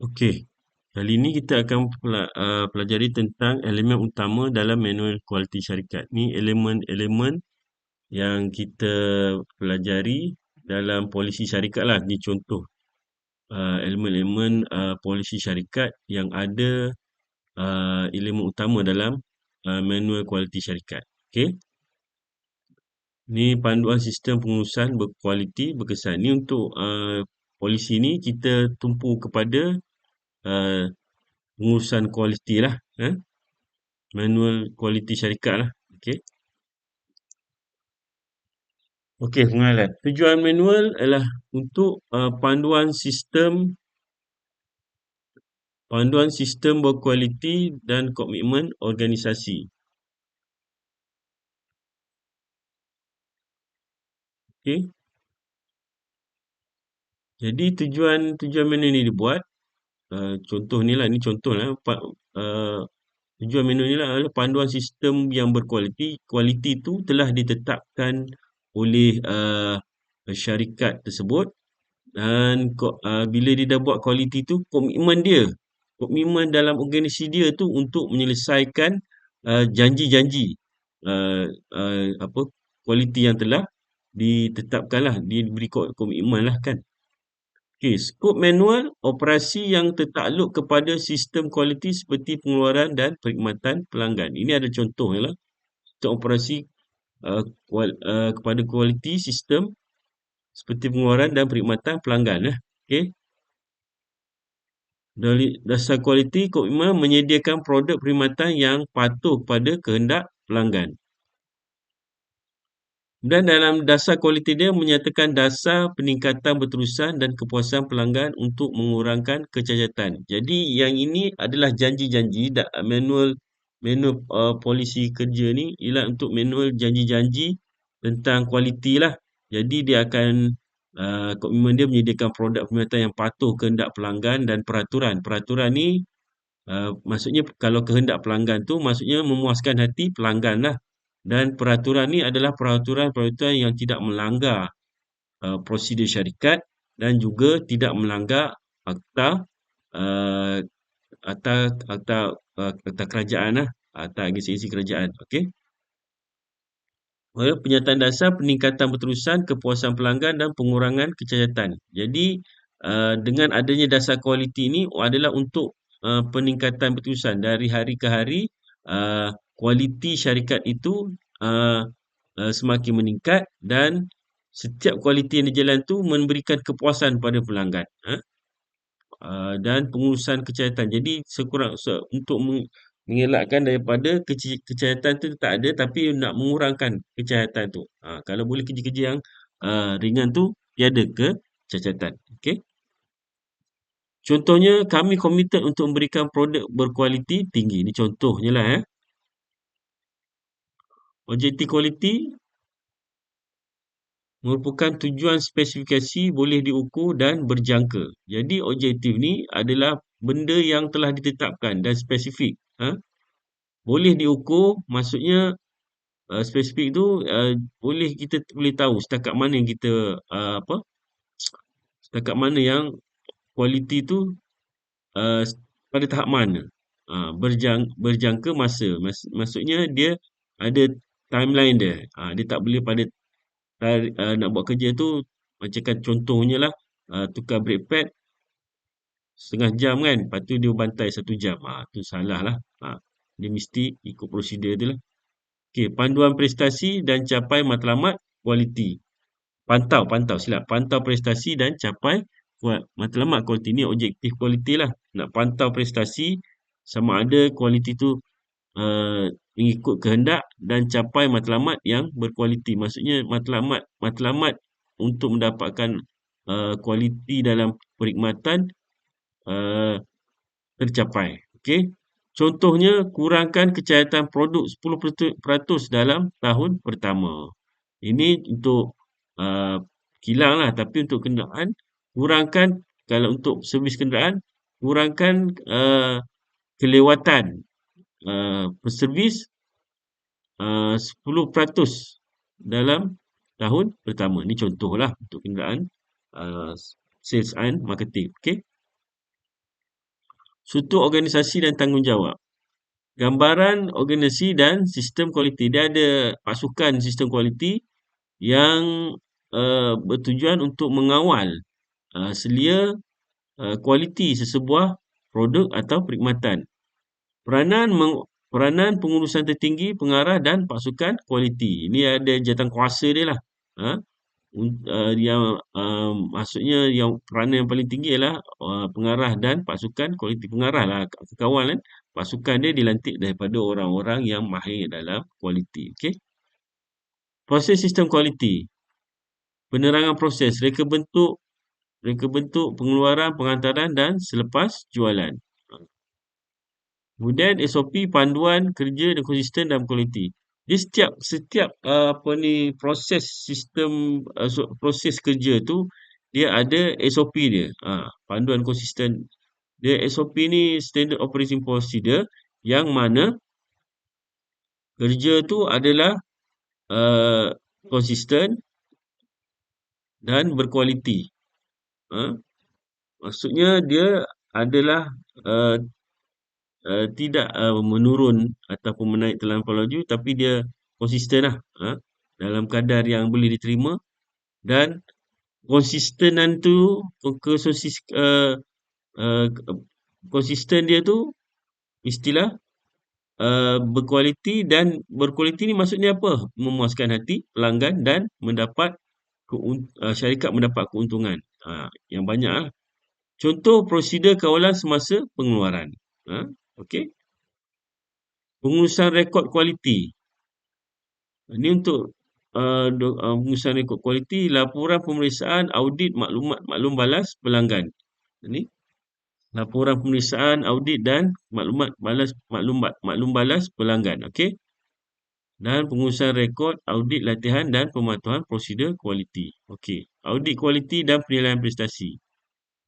Okey, kali ini kita akan uh, pelajari tentang elemen utama dalam manual kualiti syarikat. Ni elemen-elemen yang kita pelajari dalam polisi syarikat lah. Ni contoh uh, elemen-elemen uh, polisi syarikat yang ada elemen utama dalam manual kualiti syarikat. Okey. Ni panduan sistem pengurusan berkualiti berkesan. Ni untuk uh, polisi ni kita tumpu kepada uh, pengurusan kualiti lah. Eh? Manual kualiti syarikat lah. Okey. Okey, pengenalan. Tujuan manual adalah untuk uh, panduan sistem panduan sistem berkualiti dan komitmen organisasi. Okey. Jadi tujuan tujuan manual ni dibuat uh, contoh ni lah ni contoh lah. Uh, tujuan manual ni lah adalah panduan sistem yang berkualiti. Kualiti tu telah ditetapkan oleh uh, syarikat tersebut. Dan uh, bila dia dah buat kualiti tu komitmen dia komitmen dalam organisasi dia tu untuk menyelesaikan uh, janji-janji uh, uh, apa kualiti yang telah ditetapkan lah diberi komitmen lah kan Okey, skop manual operasi yang tertakluk kepada sistem kualiti seperti pengeluaran dan perkhidmatan pelanggan. Ini ada contoh lah. Sistem operasi uh, kual, uh, kepada kualiti sistem seperti pengeluaran dan perkhidmatan pelanggan. Eh. Okey. Dari dasar kualiti, komitmen menyediakan produk perkhidmatan yang patuh pada kehendak pelanggan. Dan dalam dasar kualiti dia menyatakan dasar peningkatan berterusan dan kepuasan pelanggan untuk mengurangkan kecacatan. Jadi yang ini adalah janji-janji manual manual uh, polisi kerja ni ialah untuk manual janji-janji tentang kualiti lah. Jadi dia akan uh, komitmen dia menyediakan produk perkhidmatan yang patuh kehendak pelanggan dan peraturan. Peraturan ni uh, maksudnya kalau kehendak pelanggan tu maksudnya memuaskan hati pelanggan lah dan peraturan ni adalah peraturan-peraturan yang tidak melanggar uh, prosedur syarikat dan juga tidak melanggar akta uh, akta akta uh, akta kerajaan lah akta agensi kerajaan okey Penyataan dasar peningkatan berterusan kepuasan pelanggan dan pengurangan kecacatan. Jadi uh, dengan adanya dasar kualiti ini adalah untuk uh, peningkatan berterusan dari hari ke hari uh, kualiti syarikat itu uh, uh, semakin meningkat dan setiap kualiti yang berjalan tu memberikan kepuasan pada pelanggan uh, uh, dan pengurusan kecacatan. Jadi sekurang so, untuk mengelakkan daripada kecacatan tu tak ada tapi nak mengurangkan kecacatan tu. Uh, kalau boleh kerja-kerja yang uh, ringan tu tiada kecacatan. Okey. Contohnya kami komited untuk memberikan produk berkualiti tinggi. Ini contohnya lah eh. Objektif kualiti merupakan tujuan spesifikasi boleh diukur dan berjangka. Jadi objektif ni adalah benda yang telah ditetapkan dan spesifik. Ha? Boleh diukur maksudnya uh, spesifik tu uh, boleh kita boleh tahu setakat mana yang kita uh, apa setakat mana yang kualiti tu uh, pada tahap mana. Uh, berjang, berjangka masa. Mas, maksudnya dia ada timeline dia. Ha, dia tak boleh pada uh, nak buat kerja tu macam kan contohnya lah uh, tukar brake pad setengah jam kan. Lepas tu dia bantai satu jam. Ha, tu salah lah. Ha, dia mesti ikut prosedur dia lah. Okay, panduan prestasi dan capai matlamat kualiti. Pantau, pantau silap. Pantau prestasi dan capai matlamat kualiti. Ni objektif kualiti lah. Nak pantau prestasi sama ada kualiti tu uh, mengikut kehendak dan capai matlamat yang berkualiti. Maksudnya matlamat matlamat untuk mendapatkan uh, kualiti dalam perkhidmatan uh, tercapai. Okey. Contohnya kurangkan kecayatan produk 10% dalam tahun pertama. Ini untuk uh, kilang lah tapi untuk kenderaan kurangkan kalau untuk servis kenderaan kurangkan uh, kelewatan uh, servis uh, 10% dalam tahun pertama. Ini contohlah untuk kenderaan uh, sales and marketing. Okay. struktur organisasi dan tanggungjawab. Gambaran organisasi dan sistem kualiti. Dia ada pasukan sistem kualiti yang uh, bertujuan untuk mengawal uh, selia uh, kualiti sesebuah produk atau perkhidmatan. Peranan meng, peranan pengurusan tertinggi, pengarah dan pasukan kualiti. Ini ada jawatan kuasa dia lah. Ha? uh, yang uh, maksudnya yang peranan yang paling tinggi ialah uh, pengarah dan pasukan kualiti pengarah lah kawal kan pasukan dia dilantik daripada orang-orang yang mahir dalam kualiti okey proses sistem kualiti penerangan proses reka bentuk reka bentuk pengeluaran penghantaran dan selepas jualan kemudian SOP panduan kerja dan konsisten dalam kualiti dia setiap setiap uh, apa ni proses sistem uh, proses kerja tu dia ada SOP dia. Ha, panduan konsisten. Dia SOP ni standard operating procedure yang mana kerja tu adalah uh, konsisten dan berkualiti. Ha? Maksudnya dia adalah uh, uh, tidak uh, menurun ataupun menaik terlampau laju tapi dia konsisten lah uh, dalam kadar yang boleh diterima. Dan konsistenan tu kesosis uh, uh, konsisten dia tu istilah uh, berkualiti dan berkualiti ni maksudnya apa? Memuaskan hati pelanggan dan mendapat uh, syarikat mendapat keuntungan. Uh, yang banyak lah. contoh prosedur kawalan semasa pengeluaran uh, Okey. Pengurusan rekod kualiti. Ini untuk uh, uh, pengurusan rekod kualiti, laporan pemeriksaan, audit, maklumat, maklum balas, pelanggan. Ini laporan pemeriksaan, audit dan maklumat balas, maklum, maklum balas, pelanggan. Okey. Dan pengurusan rekod, audit, latihan dan pematuhan prosedur kualiti. Okey. Audit kualiti dan penilaian prestasi.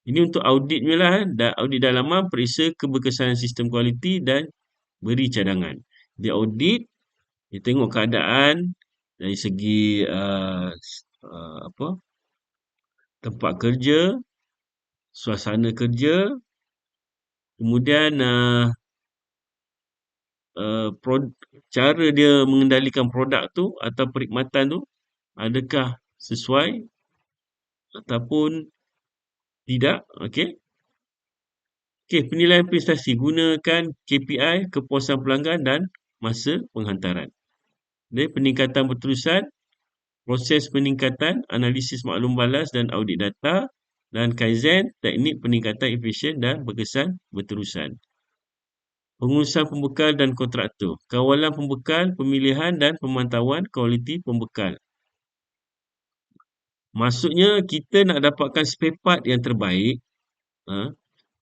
Ini untuk audit ni lah. Eh. Audit dalaman, periksa keberkesanan sistem kualiti dan beri cadangan. Dia audit, dia tengok keadaan dari segi uh, uh, apa tempat kerja, suasana kerja, kemudian uh, uh, pro, cara dia mengendalikan produk tu atau perkhidmatan tu adakah sesuai ataupun tidak, okey. Okey, penilaian prestasi gunakan KPI kepuasan pelanggan dan masa penghantaran. Jadi peningkatan berterusan, proses peningkatan, analisis maklum balas dan audit data dan Kaizen, teknik peningkatan efisien dan berkesan berterusan. Pengurusan pembekal dan kontraktor, kawalan pembekal, pemilihan dan pemantauan kualiti pembekal. Maksudnya kita nak dapatkan spare part yang terbaik, ha,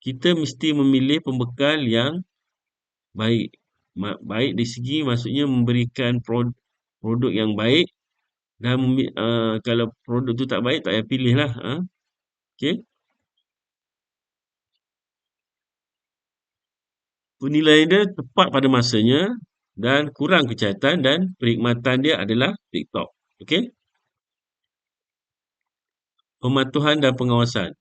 kita mesti memilih pembekal yang baik. Baik dari segi maksudnya memberikan produk yang baik dan uh, kalau produk tu tak baik tak payah pilih lah. Ha. Okay. Penilaian dia tepat pada masanya dan kurang kejahatan dan perkhidmatan dia adalah TikTok. Okay pematuhan dan pengawasan.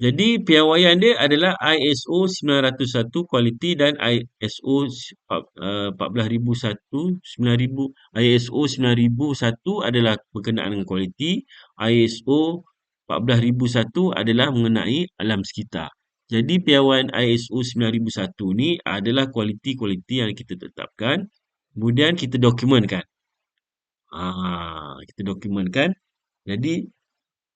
Jadi piawaian dia adalah ISO 901 kualiti dan ISO 14001 9000 ISO 9001 adalah berkenaan dengan kualiti, ISO 14001 adalah mengenai alam sekitar. Jadi piawaian ISO 9001 ni adalah kualiti-kualiti yang kita tetapkan, kemudian kita dokumenkan. Ah, kita dokumenkan. Jadi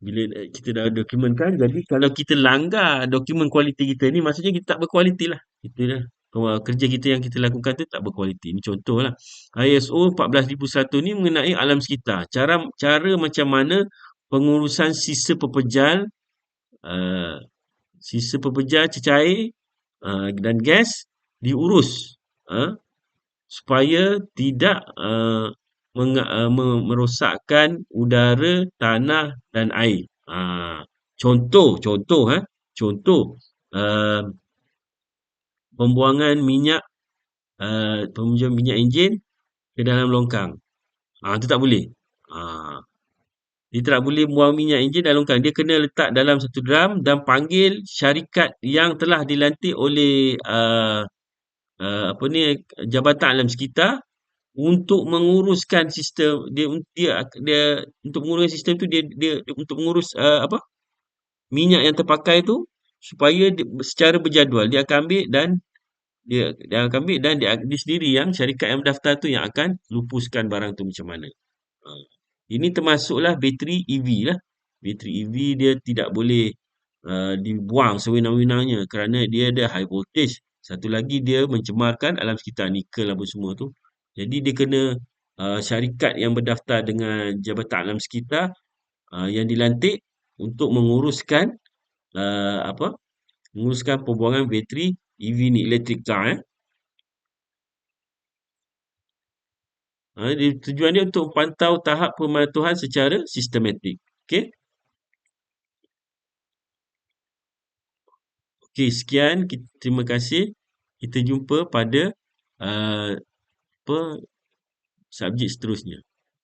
bila eh, kita dah dokumenkan jadi kalau kita langgar dokumen kualiti kita ni maksudnya kita tak berkualiti lah. Itu dah kerja kita yang kita lakukan tu tak berkualiti. Ni contoh lah ISO 14001 ni mengenai alam sekitar. Cara cara macam mana pengurusan sisa pepejal uh, sisa pepejal cecair uh, dan gas diurus uh, supaya tidak uh, merosakkan udara, tanah dan air. Ha, contoh, contoh, ha, contoh uh, pembuangan minyak, uh, pembuangan minyak enjin ke dalam longkang. Ha, itu tak boleh. Ha, Dia tak boleh buang minyak enjin dalam longkang. Dia kena letak dalam satu drum dan panggil syarikat yang telah dilantik oleh uh, uh, apa ni Jabatan Alam Sekitar untuk menguruskan sistem dia dia dia untuk menguruskan sistem tu dia dia, dia untuk mengurus uh, apa minyak yang terpakai tu supaya dia, secara berjadual dia akan ambil dan dia, dia akan ambil dan dia, dia sendiri yang syarikat yang mendaftar tu yang akan lupuskan barang tu macam mana. Uh. Ini termasuklah bateri EV lah. Bateri EV dia tidak boleh uh, dibuang sewenang-wenangnya kerana dia ada high voltage. Satu lagi dia mencemarkan alam sekitar nikel apa semua tu. Jadi dia kena uh, syarikat yang berdaftar dengan Jabatan Alam Sekitar uh, yang dilantik untuk menguruskan uh, apa? Menguruskan pembuangan bateri EV ni electric car eh. Ha, tujuan dia untuk pantau tahap pematuhan secara sistematik. Okey. Okey, sekian. Terima kasih. Kita jumpa pada uh, apa subjek seterusnya.